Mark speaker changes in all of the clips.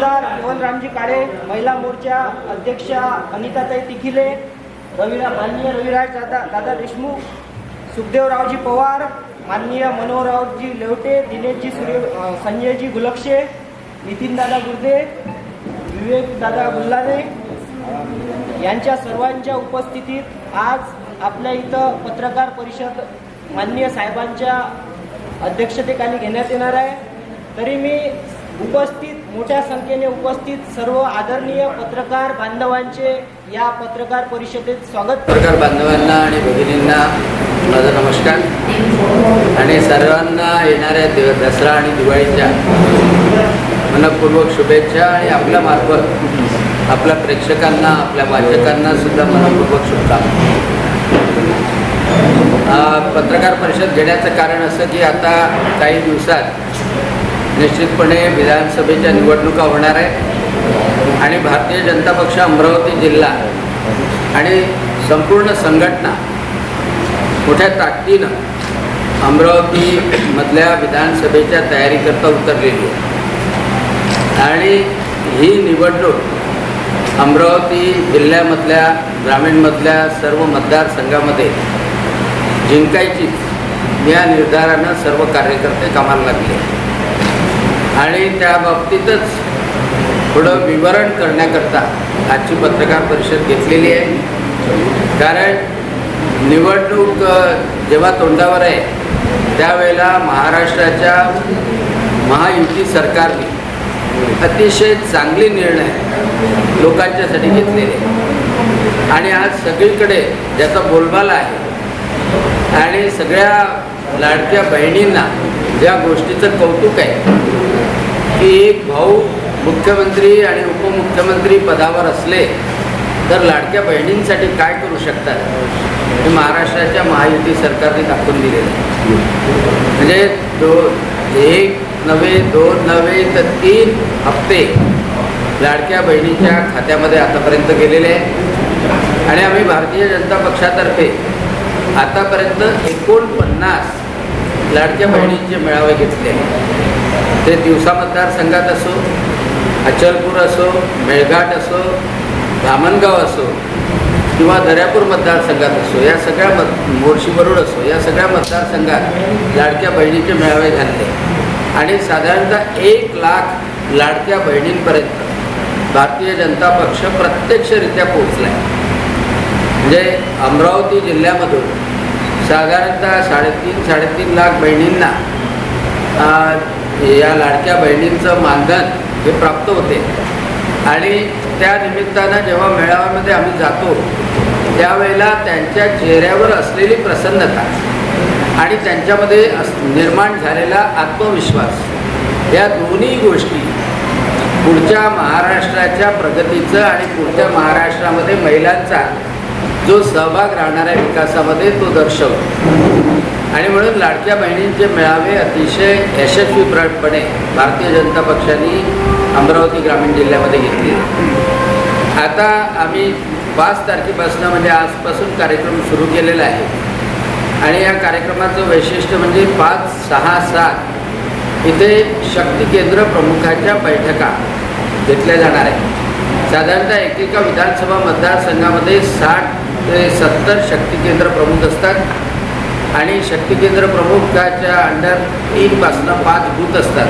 Speaker 1: आमदार केवलरामजी काळे महिला मोर्चा अध्यक्षा अनिताताई तिखिले रविरा माननीय रविराज दादा दादा देशमुख सुखदेवरावजी पवार माननीय मनोहररावजी लेवटे दिनेशजी सूर्य संजयजी गुलक्षे नितीनदादा गुर्दे विवेकदादा गुल्लारे यांच्या सर्वांच्या उपस्थितीत आज आपल्या इथं पत्रकार परिषद माननीय साहेबांच्या अध्यक्षतेखाली घेण्यात येणार आहे. तरी मी उपस्थित मोठ्या संख्येने उपस्थित सर्व आदरणीय पत्रकार बांधवांचे या पत्रकार परिषदेत स्वागत.
Speaker 2: पत्रकार बांधवांना आणि भगिनींना माझा नमस्कार. आणि सर्वांना येणाऱ्या दिव दसरा आणि दिवाळीच्या मनपूर्वक शुभेच्छा आणि आपल्या मार्फत आपल्या प्रेक्षकांना आपल्या वाचकांना सुद्धा मनपूर्वक शुभकामना. पत्रकार परिषद घेण्याचं कारण असं की आता काही दिवसात निश्चितपणे विधानसभेच्या निवडणुका होणार आहे आणि भारतीय जनता पक्ष अमरावती जिल्हा आणि संपूर्ण संघटना मोठ्या ताकदीनं अमरावतीमधल्या विधानसभेच्या तयारीकरता उतरलेली आहे. आणि ही निवडणूक अमरावती जिल्ह्यामधल्या ग्रामीणमधल्या सर्व मतदारसंघामध्ये जिंकायचीच या निर्धारानं सर्व कार्यकर्ते कामाला लागले आणि त्या बाबतीतच थोडं विवरण करण्याकरता आजची पत्रकार परिषद घेतलेली आहे. कारण निवडणूक जेव्हा तोंडावर आहे त्यावेळेला महाराष्ट्राच्या महायुती सरकारने अतिशय चांगले निर्णय लोकांच्यासाठी घेतलेले आणि आज सगळीकडे ज्याचा बोलबाला आहे आणि सगळ्या लाडक्या बहिणींना ज्या गोष्टीचं कौतुक आहे. की एक भाऊ मुख्यमंत्री आणि उपमुख्यमंत्री पदावर असले तर लाडक्या बहिणींसाठी काय करू शकतात? हे महाराष्ट्राच्या महायुती सरकारने दाखवून दिलेलं आहे. म्हणजे दो एक नव्हे दोन नव्हे तर तीन हप्ते लाडक्या बहिणीच्या खात्यामध्ये आतापर्यंत गेलेले आहे आणि आम्ही भारतीय जनता पक्षातर्फे आतापर्यंत एकोणपन्नास लाडक्या बहिणींचे मेळावे घेतले. आहेत ते दिवसा मतदारसंघात असो अचलपूर असो मेळघाट असो धामणगाव असो किंवा दर्यापूर मतदारसंघात असो या सगळ्या मत मोर्शी असो या सगळ्या मतदारसंघात लाडक्या बहिणीचे मेळावे झाले आणि साधारणतः एक लाख लाडक्या बहिणींपर्यंत भारतीय जनता पक्ष प्रत्यक्षरित्या पोहोचला आहे म्हणजे अमरावती जिल्ह्यामधून साधारणतः साडेतीन साडेतीन लाख बहिणींना या लाडक्या बहिणींचं मानधन हे प्राप्त होते. आणि त्या निमित्तानं जेव्हा मेळाव्यामध्ये आम्ही जातो त्यावेळेला त्यांच्या चेहऱ्यावर असलेली प्रसन्नता आणि त्यांच्यामध्ये अस निर्माण झालेला आत्मविश्वास या दोन्ही गोष्टी पुढच्या महाराष्ट्राच्या प्रगतीचं आणि पुढच्या महाराष्ट्रामध्ये महिलांचा जो सहभाग राहणाऱ्या विकासामध्ये तो दर्शवतो आणि म्हणून लाडक्या बहिणींचे मेळावे अतिशय यशस्वीपणे भारतीय जनता पक्षाने अमरावती ग्रामीण जिल्ह्यामध्ये घेतले. आता आम्ही पाच तारखेपासून म्हणजे आजपासून कार्यक्रम सुरू केलेला आहे. आणि या कार्यक्रमाचं वैशिष्ट्य म्हणजे पाच सहा सात इथे शक्ती केंद्र प्रमुखाच्या बैठका घेतल्या जाणार आहेत. साधारणतः एकेका विधानसभा मतदारसंघामध्ये साठ ते सत्तर शक्ती केंद्र प्रमुख असतात. आणि शक्ती केंद्र प्रमुखाच्या अंडर तीनपासनं पाच बूथ असतात.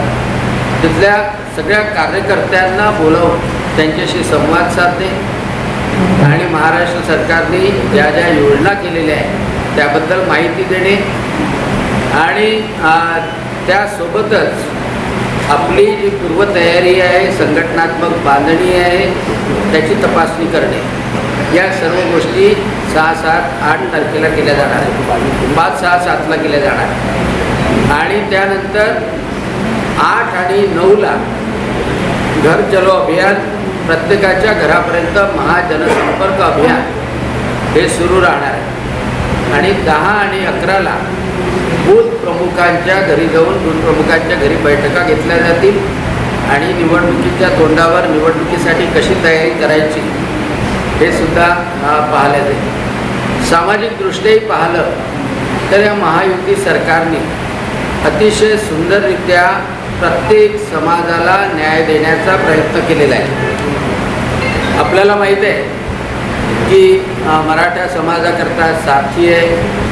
Speaker 2: तिथल्या सगळ्या कार्यकर्त्यांना बोलावून त्यांच्याशी संवाद साधणे आणि महाराष्ट्र सरकारने ज्या ज्या योजना केलेल्या आहेत त्याबद्दल माहिती देणे आणि त्यासोबतच आपली जी पूर्वतयारी आहे संघटनात्मक बांधणी आहे त्याची तपासणी करणे. या सर्व गोष्टी सहा सात आठ तारखेला केल्या जाणार आहेत. पाच सहा सातला केल्या जाणार आणि त्यानंतर आठ आणि नऊला घर चलो अभियान प्रत्येकाच्या घरापर्यंत महाजनसंपर्क अभियान हे सुरू राहणार आहे. आणि दहा आणि अकराला बूथ प्रमुखांच्या घरी जाऊन बूथ प्रमुखांच्या घरी बैठका घेतल्या जातील आणि निवडणुकीच्या तोंडावर निवडणुकीसाठी कशी तयारी करायची हे सुद्धा पाहिले जाईल. सामाजिकदृष्ट्याही पाहिलं तर या महायुती सरकारने अतिशय सुंदररित्या प्रत्येक समाजाला न्याय देण्याचा प्रयत्न केलेला आहे. आपल्याला माहीत आहे की मराठा समाजाकरता साथी आहे.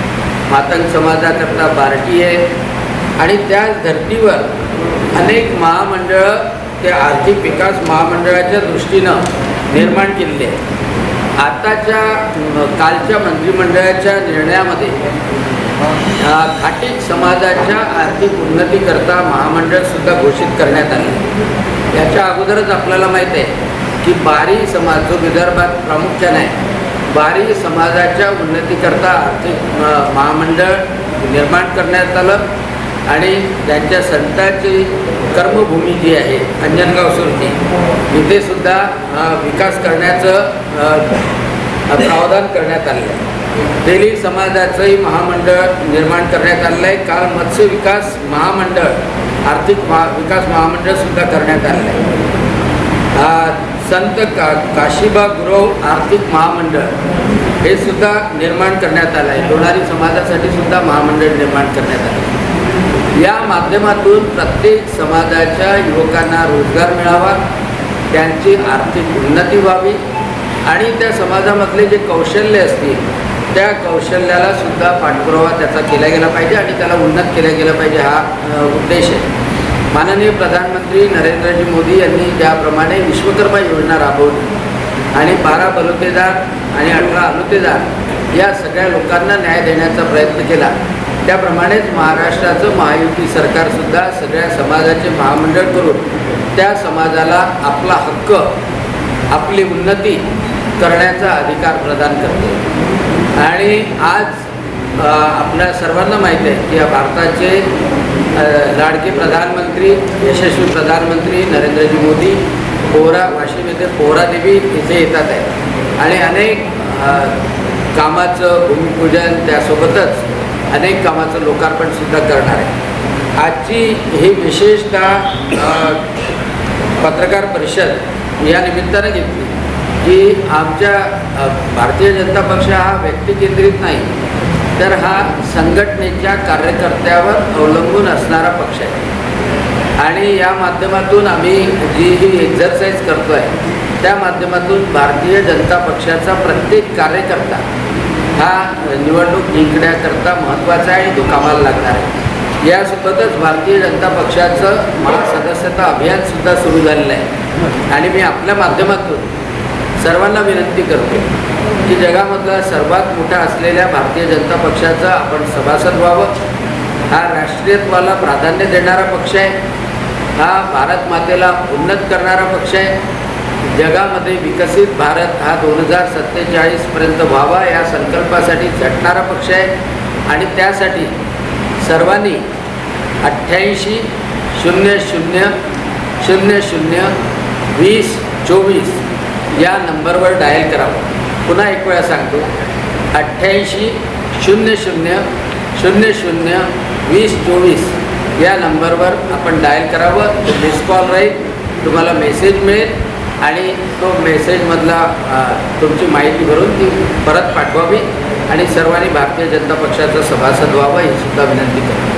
Speaker 2: मातंग समाजाकरता बार्टी आहे. आणि त्याच धर्तीवर अनेक महामंडळं ते आर्थिक विकास महामंडळाच्या दृष्टीनं निर्माण केलेले आहे आताच्या कालच्या मंत्रिमंडळाच्या निर्णयामध्ये अ, समाजाच्या आर्थिक उन्नतीकरता महामंडळसुद्धा घोषित करण्यात आले. याच्या अगोदरच आपल्याला माहीत आहे की बारी समाज जो विदर्भात प्रामुख्याने आहे बारी समाजाच्या उन्नतीकरता आर्थिक महामंडळ निर्माण करण्यात आलं आणि त्यांच्या संतांची कर्मभूमी जी आहे अंजनगाव सुरती इथे सुद्धा विकास करण्याचं प्रावधान करण्यात आलेलं आहे. तेली समाजाचंही महामंडळ निर्माण करण्यात आलेलं आहे. काल मत्स्य विकास महामंडळ आर्थिक महा विकास महामंडळसुद्धा करण्यात आलेलं आहे. संत का काशीबा गुरव आर्थिक महामंडळ हे सुद्धा निर्माण करण्यात आलं आहे. लोणारी समाजासाठी सुद्धा महामंडळ निर्माण करण्यात आलं आहे. या माध्यमातून प्रत्येक समाजाच्या युवकांना रोजगार मिळावा त्यांची आर्थिक उन्नती व्हावी आणि त्या समाजामधले जे कौशल्य असतील त्या कौशल्याला सुद्धा पाठपुरावा त्याचा केला गेला पाहिजे आणि त्याला उन्नत केला गेला पाहिजे हा उद्देश आहे. माननीय प्रधानमंत्री नरेंद्रजी मोदी यांनी ज्याप्रमाणे विश्वकर्मा योजना राबवली आणि बारा बलुतेदार आणि अठरा अलुतेदार या सगळ्या लोकांना न्याय देण्याचा प्रयत्न केला त्याप्रमाणेच महाराष्ट्राचं महायुती सरकारसुद्धा सगळ्या समाजाचे महामंडळ करून त्या समाजाला आपला हक्क आपली उन्नती करण्याचा अधिकार प्रदान करते. आणि आज आपल्या सर्वांना माहीत आहे की भारताचे लाडके प्रधानमंत्री यशस्वी प्रधानमंत्री नरेंद्रजी मोदी पोहरा वाशिम येथे पोहरादेवी इथे येतात आहे आणि अनेक कामाचं भूमिपूजन त्यासोबतच अनेक कामाचं लोकार्पणसुद्धा करणार आहे आजची ही विशेषतः पत्रकार परिषद या निमित्तानं घेतली की आमच्या भारतीय जनता पक्ष हा व्यक्तिकेंद्रित नाही. तर हा संघटनेच्या कार्यकर्त्यावर अवलंबून असणारा पक्ष आहे. आणि या माध्यमातून आम्ही जी ही एक्झरसाईज करतो आहे त्या माध्यमातून भारतीय जनता पक्षाचा प्रत्येक कार्यकर्ता हा निवडणूक जिंकण्याकरता महत्त्वाचा आहे तो कामाला लागणार आहे. यासोबतच भारतीय जनता पक्षाचं महासदस्यता अभियानसुद्धा सुरू झालेलं आहे. आणि मी आपल्या माध्यमातून सर्वांना विनंती करतो की जगामधला सर्वात मोठा असलेल्या भारतीय जनता पक्षाचा आपण सभासद व्हावं. हा राष्ट्रीयत्वाला प्राधान्य देणारा पक्ष आहे. हा भारत मातेला उन्नत करणारा पक्ष आहे. जगामध्ये विकसित भारत हा दोन हजार सत्तेचाळीसपर्यंत व्हावा या संकल्पासाठी झटणारा पक्ष आहे. आणि त्यासाठी सर्वांनी अठ्ठ्याऐंशी शून्य शून्य शून्य शून्य वीस चोवीस या नंबरवर डायल करावं पुन्हा एक वेळा सांगतो. अठ्ठ्याऐंशी शून्य शून्य शून्य शून्य वीस चोवीस या नंबरवर आपण डायल करावं. तो मिस कॉल राहील. तुम्हाला मेसेज मिळेल आणि तो मेसेजमधला तुमची माहिती भरून ती परत पाठवावी आणि सर्वांनी भारतीय जनता पक्षाचा सभासद व्हावं ही सुद्धा विनंती करतो.